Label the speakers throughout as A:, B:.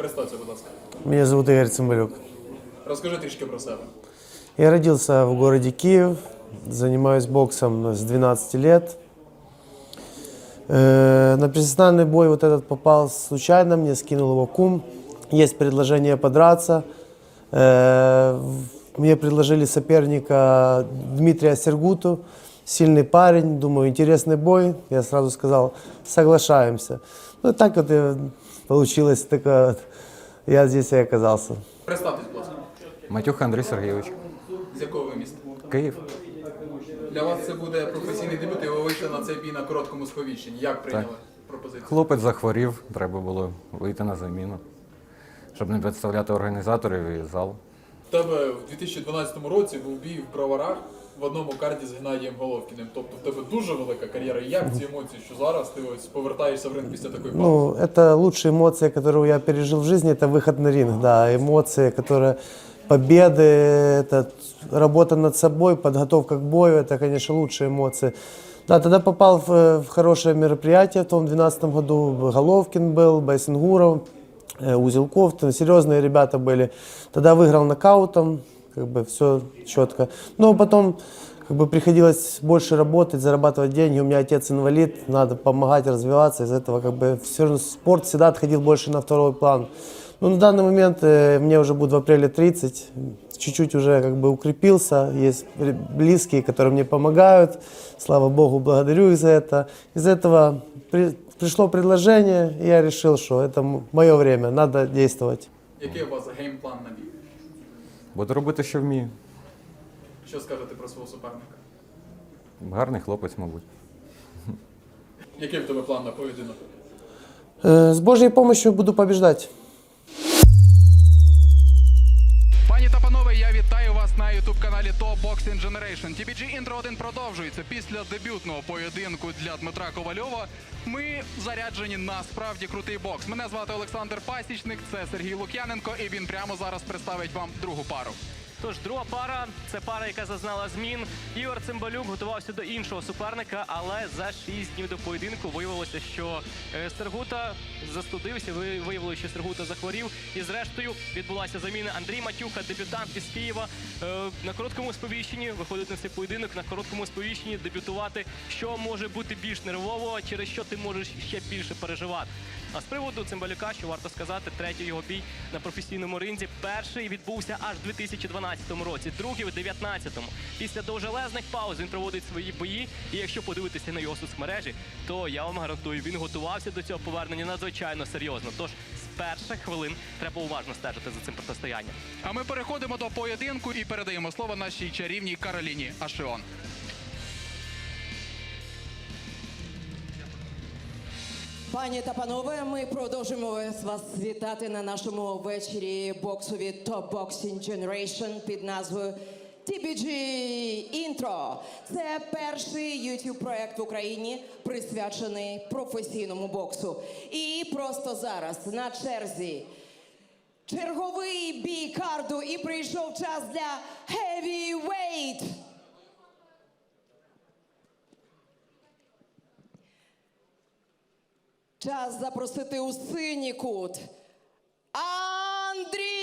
A: Представся, будь ласка.
B: Меня зовут Игорь Цымбалюк.
A: Розкажи трішки про себе.
B: Я родился в городе Киев, занимаюсь боксом с 12 лет. Э, На профессиональный бой вот этот попал случайно, мне скинул его кум. Есть предложение подраться. Э, в- Мне предложили соперника Дмитрия Сергуту, сильный парень, думаю, интересный бой. Я сразу сказал, соглашаемся. Ну так вот и получилось, так вот я здесь и оказался.
A: Представтесь, будь ласка.
C: Матюха Андрій Сергійович.
A: З якого ви міста?
C: Київ.
A: Для вас це буде професійний дебют, і ви вийшли на цей бій на короткому сповіщенні. Як прийняли пропозицію?
C: Хлопець захворів, треба було вийти на заміну, щоб не підставляти організаторів і зал.
A: В тебе в 2012 році був бій в броварах в одному карті з Геннадієм Головкіним. Тобто в тебе дуже велика кар'єра. І Як ці емоції, що зараз ти ось повертаєшся в ринг після такої паузи?
B: Ну, это лучшие эмоции, которые я пережил в жизни, это выход на ринг, да, эмоции, которые победы, это работа над собой, подготовка к бою, это, конечно, лучшие эмоции. Да, тогда попал в, в хорошее мероприятие в том 2012 году, Головкин был, Байсингуров, э, Узелков, там серьезные ребята были. Тогда выиграл нокаутом, как бы все четко. Но потом как бы приходилось больше работать, зарабатывать деньги. У меня отец инвалид, надо помогать развиваться. Из этого как бы все равно спорт всегда отходил больше на второй план. Но на данный момент э, мне уже будет в апреле 30, чуть-чуть уже как бы укрепился, есть близкие, которые мне помогают, слава богу, благодарю их за это. Из этого при- пришло предложение, и я решил, что это мое время, надо действовать.
A: Який у вас геймплан на бій?
C: Буду робити, що вмію.
A: Що скажете про свого суперника?
C: Гарний хлопець, мабуть.
A: Який в тебе план на поєдинок?
B: Э, С Божьей помощью буду побеждать.
A: Каналі Top Boxing Generation. TBG Intro 1 продовжується. Після дебютного поєдинку для Дмитра Ковальова ми заряджені на справді крутий бокс. Мене звати Олександр Пасічник, це Сергій Лук'яненко, і він прямо зараз представить вам другу пару.
D: Тож друга пара це пара, яка зазнала змін. Ігор Цимбалюк готувався до іншого суперника, але за шість днів до поєдинку виявилося, що е, Сергута застудився. виявилося, що Сергута захворів. І зрештою відбулася заміна Андрій Матюха, дебютант із Києва. Е, на короткому сповіщенні виходить на цей поєдинок. На короткому сповіщенні дебютувати, що може бути більш нервово, через що ти можеш ще більше переживати. А з приводу Цимбалюка, що варто сказати, третій його бій на професійному ринзі перший відбувся аж 2012 18-му році, другий у 19-му. Після довжелезних пауз він проводить свої бої. І якщо подивитися на його соцмережі, то я вам гарантую, він готувався до цього повернення надзвичайно серйозно. Тож з перших хвилин треба уважно стежити за цим протистоянням.
A: А ми переходимо до поєдинку і передаємо слово нашій чарівній Кароліні Ашеон.
E: Пані та панове, ми продовжуємо вас вітати на нашому вечорі боксу від Top Boxing Generation під назвою TBG Intro. Це перший youtube проект в Україні, присвячений професійному боксу. І просто зараз на черзі черговий бій карду, і прийшов час для Heavyweight. Час запросити у синій кут. Андрій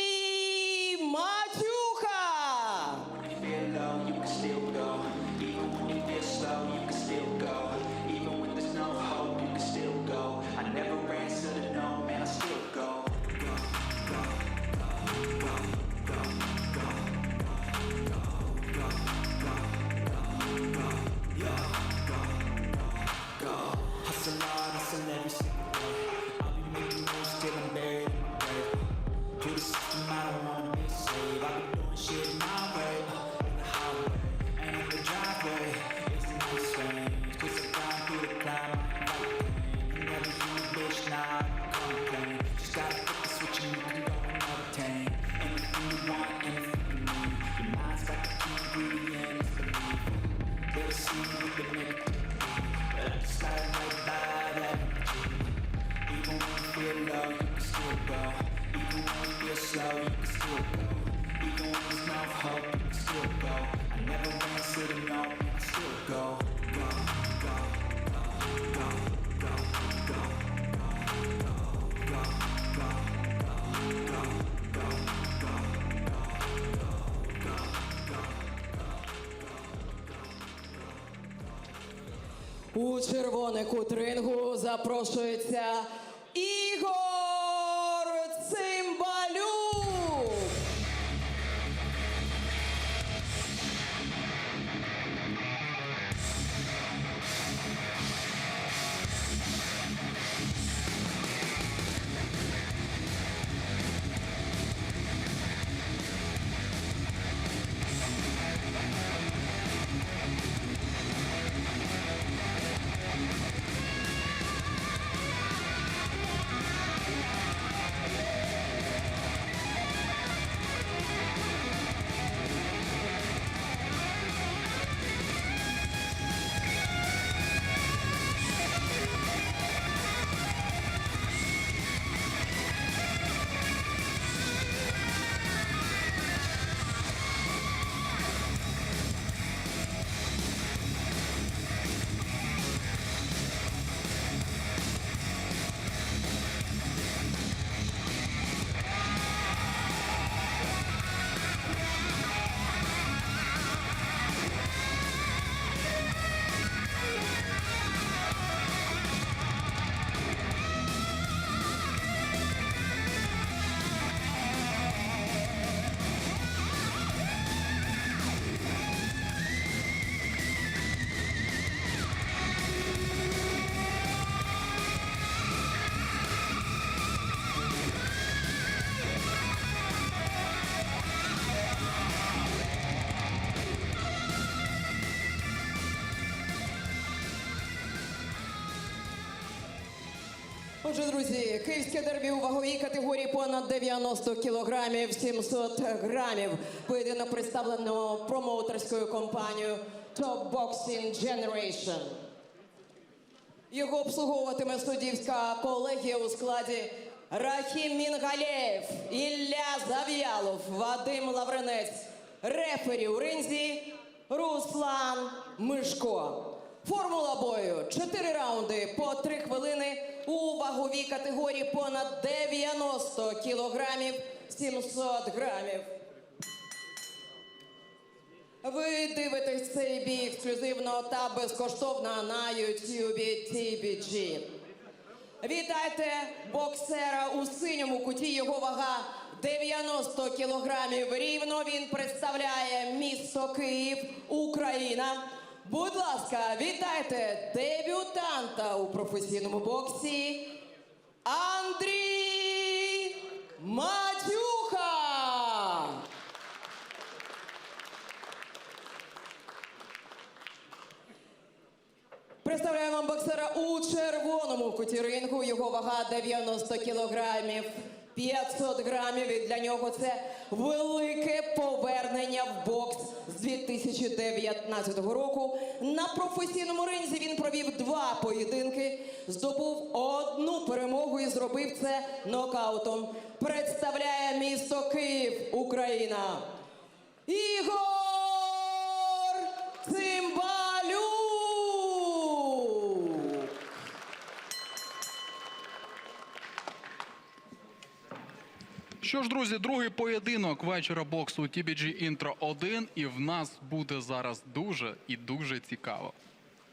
E: У червоний кут рингу запрошується Отже, друзі, київське дербі у ваговій категорії понад 90 кілограмів 700 грамів. Поєдинок представлено промоутерською компанією Top Boxing Generation. Його обслуговуватиме суддівська колегія у складі Рахім Мінгалєєв, Ілля Зав'ялов, Вадим Лавренець, рефері у ринзі Руслан Мишко. Формула бою: чотири раунди по три хвилини у ваговій категорії понад 90 кілограмів 700 грамів. Ви дивитесь цей бій ексклюзивно та безкоштовно на YouTube TBG. Вітайте боксера у синьому куті. Його вага 90 кілограмів рівно. Він представляє місто Київ, Україна. Будь ласка, вітайте дебютанта у професійному боксі Андрій Матюха. Представляю вам боксера у червоному куті рингу. Його вага 90 кілограмів. 500 грамів і для нього це велике повернення в бокс з 2019 року. На професійному ринзі він провів два поєдинки, здобув одну перемогу і зробив це нокаутом. Представляє місто Київ, Україна. Ігор Цимбалюк!
A: Що ж, друзі, другий поєдинок вечора боксу TBG Intro 1, і в нас буде зараз дуже і дуже цікаво.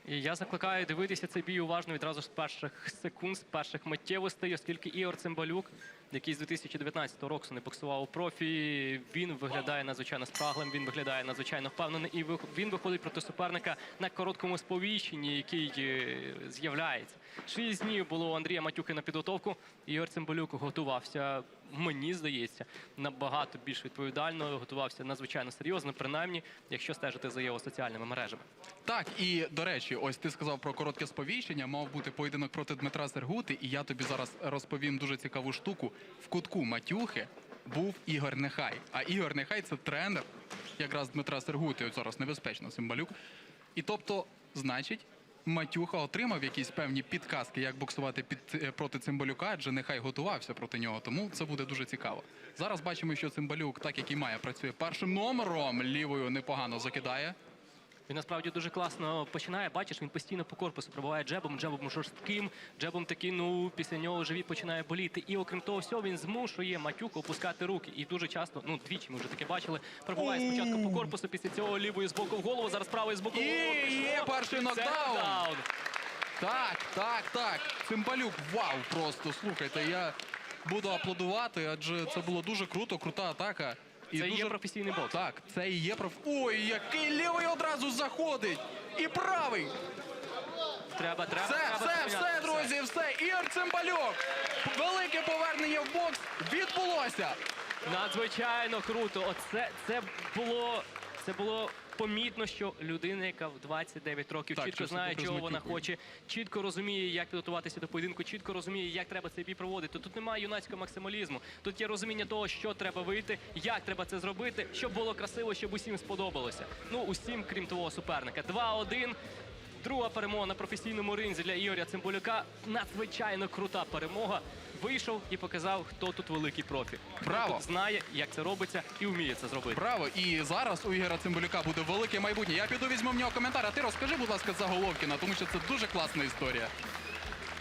D: І я закликаю дивитися цей бій уважно відразу з перших секунд, з перших миттєвостей, оскільки Ігор Цимбалюк, який з 2019 року не боксував у профі, він виглядає надзвичайно спраглим, він виглядає надзвичайно впевнений, і він виходить проти суперника на короткому сповіщенні, який е, з'являється. Шість днів було у Андрія Матюки на підготовку. Ігор Цимбалюк готувався, мені здається, набагато більш відповідально, готувався надзвичайно серйозно, принаймні, якщо стежити за його соціальними мережами.
A: Так, і до речі, ось ти сказав про коротке сповіщення. Мав бути поєдинок проти Дмитра Сергути, і я тобі зараз розповім дуже цікаву штуку. В кутку Матюхи був Ігор Нехай. А Ігор Нехай це тренер якраз Дмитра Сергути. От зараз небезпечно Симбалюк. І тобто, значить. Матюха отримав якісь певні підказки, як боксувати під е, проти Цимбалюка, адже нехай готувався проти нього. Тому це буде дуже цікаво. Зараз бачимо, що Цимбалюк, так як і має, працює першим номером, лівою непогано закидає.
D: Він насправді дуже класно починає. Бачиш, він постійно по корпусу пробиває джебом, джебом жорстким, джебом такий, ну після нього живіт починає боліти. І окрім того всього, він змушує матюку опускати руки. І дуже часто, ну двічі ми вже таке бачили. Пробиває спочатку по корпусу, після цього лівою з боку в голову, зараз правою з боку в
A: І є перший нокдаун. Так, так, так. Цимбалюк, вау, просто слухайте. Я буду аплодувати, адже це було дуже круто, крута атака. І
D: Це
A: дуже...
D: є професійний бокс.
A: Так, це і є проф. Ой, який лівий одразу заходить! І правий!
D: Треба, треба.
A: Все,
D: треба
A: все,
D: все,
A: все, друзі, все. Ігор Цимбалюк! Велике повернення в бокс відбулося!
D: Надзвичайно круто. Оце це було. Це було помітно, що людина, яка в 29 років
A: Так,
D: чітко знає, чого вона хоче, чітко розуміє, як підготуватися до поєдинку, чітко розуміє, як треба цей бій проводити. Тут немає юнацького максималізму. Тут є розуміння того, що треба вийти, як треба це зробити, щоб було красиво, щоб усім сподобалося. Ну, усім, крім того суперника. 2-1. Друга перемога на професійному ринзі для Ігоря Цимбалюка. Надзвичайно крута перемога. Вийшов і показав, хто тут великий профі. Хто
A: Браво!
D: тут знає, як це робиться, і вміє це зробити.
A: Браво! І зараз у Ігора Цимбалюка буде велике майбутнє. Я піду візьму в нього коментар. А ти розкажи, будь ласка, за Головкіна, тому що це дуже класна історія.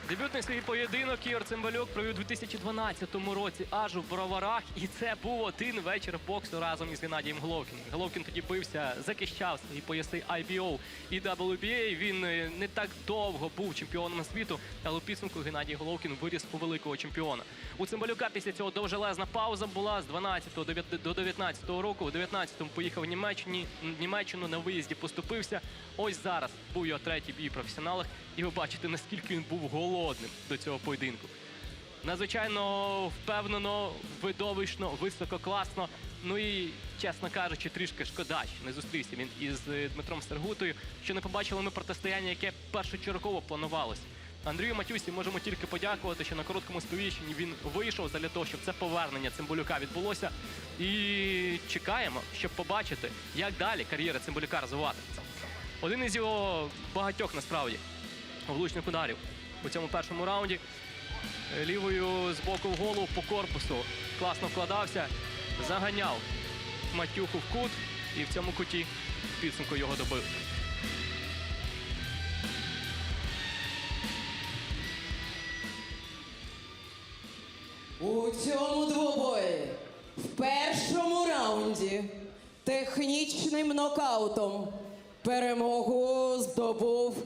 D: Дебютний свій поєдинок Ігор Цимбалюк провів у 2012 році аж у Броварах. І це був один вечір боксу разом із Геннадієм Головкіним. Головкін тоді бився, захищав свої пояси IBO і WBA. Він е, не так довго був чемпіоном світу, але у підсумку Геннадій Головкін виріс у великого чемпіона. У Цимбалюка після цього довжелезна пауза була з 12 до 19 року. У 19-му поїхав в Німеччині, Німеччину на виїзді поступився. Ось зараз був його третій бій в професіоналах, і ви бачите, наскільки він був голодним до цього поєдинку. Надзвичайно впевнено, видовищно, висококласно. Ну і, чесно кажучи, трішки шкода, що не зустрівся він із е, Дмитром Сергутою, що не побачили ми протистояння, яке першочергово планувалося. Андрію Матюсі можемо тільки подякувати, що на короткому сповіщенні він вийшов для того, щоб це повернення Цимбалюка відбулося. І чекаємо, щоб побачити, як далі кар'єра Цимбалюка розвиватиметься. Один із його багатьох насправді влучних ударів у цьому першому раунді. Е, Лівою з боку в голову по корпусу класно вкладався, заганяв матюху в кут і в цьому куті підсумку його добив.
E: У цьому двобої в першому раунді технічним нокаутом перемогу здобув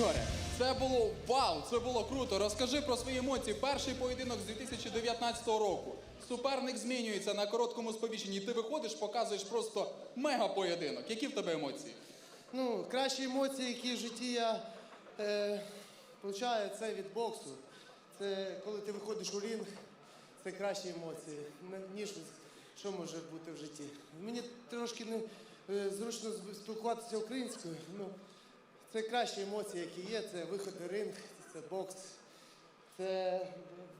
A: Ігоре, це було вау, це було круто. Розкажи про свої емоції. Перший поєдинок з 2019 року. Суперник змінюється на короткому сповіщенні. Ти виходиш, показуєш просто мега поєдинок. Які в тебе емоції?
B: Ну, кращі емоції, які в житті я е, получаю, це від боксу. Це коли ти виходиш у ринг, це кращі емоції, ніж що може бути в житті. Мені трошки не е, зручно спілкуватися українською. Ну, це кращі емоції, які є. Це виход на ринг, це бокс, це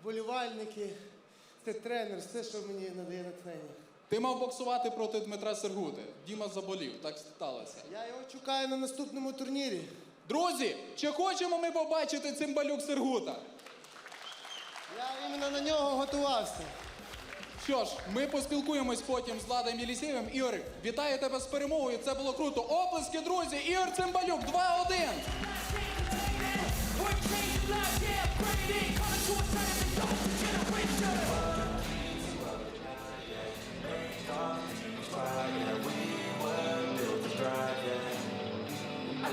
B: вболівальники, це тренер, все, що мені надає натхнення.
A: Ти мав боксувати проти Дмитра Сергути. Діма заболів, так сталося.
B: Я його чекаю на наступному турнірі.
A: Друзі, чи хочемо ми побачити цимбалюк Сергута?
B: Я іменно на нього готувався.
A: Що ж, ми поспілкуємось потім з Владом Єлісєєвим. Ігор, вітаю тебе з перемогою. Це було круто. Оплески, друзі! Ігор Цимбалюк, 2-1!
F: We're changing lives, yeah, bring. Coming to a time and don't.